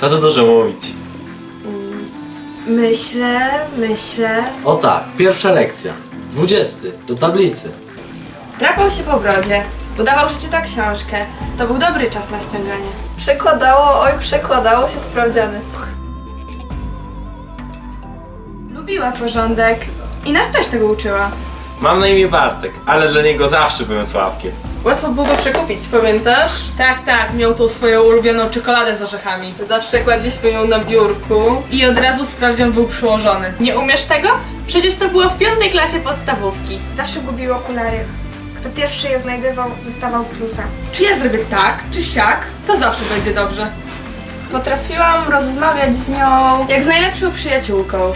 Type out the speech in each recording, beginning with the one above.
Co tu dużo mówić. Myślę, myślę. O tak, pierwsza lekcja. Dwudziesty, do tablicy. Drapał się po brodzie. Udawał, że czyta książkę. To był dobry czas na ściąganie. Przekładało, oj, przekładało się sprawdziany. Lubiła porządek. I nas też tego uczyła. Mam na imię Bartek, ale dla niego zawsze byłem Sławkiem. Łatwo było go przekupić, pamiętasz? Tak, tak, miał tą swoją ulubioną czekoladę z orzechami. Zawsze kładliśmy ją na biurku. I od razu sprawdzian był przyłożony. Nie umiesz tego? Przecież to było w piątej klasie podstawówki. Zawsze gubił okulary. Kto pierwszy je znajdował, dostawał plusa. Czy ja zrobię tak, czy siak, to zawsze będzie dobrze. Potrafiłam rozmawiać z nią. Jak z najlepszą przyjaciółką.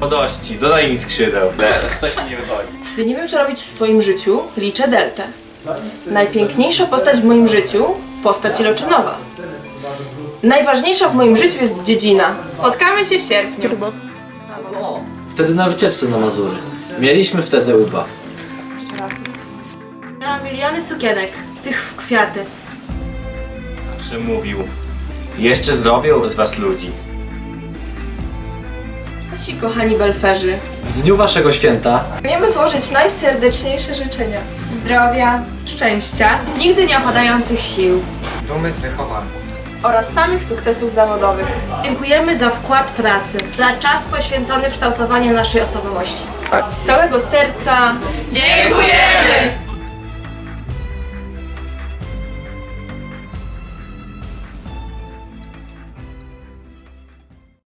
Podości, dodaj mi skrzydeł. Ktoś mi nie wychodzi. Gdy nie wiem, co robić w swoim życiu, liczę deltę. Najpiękniejsza postać w moim życiu postać iloczynowa. Najważniejsza w moim życiu jest dziedzina. Spotkamy się w sierpniu. Wtedy na wycieczce na Mazury. Mieliśmy wtedy ubaw. Miałam miliony sukienek, tych w kwiaty. Przemówił. Jeszcze zrobią z was ludzi. Nasi kochani belferzy, W dniu waszego święta Chcemy złożyć najserdeczniejsze życzenia. Zdrowia, Szczęścia. Nigdy nie opadających sił. Dumy z wychowanków. oraz samych sukcesów zawodowych. dziękujemy za wkład pracy. Za czas poświęcony w kształtowaniu naszej osobowości. Z całego serca Dziękujemy!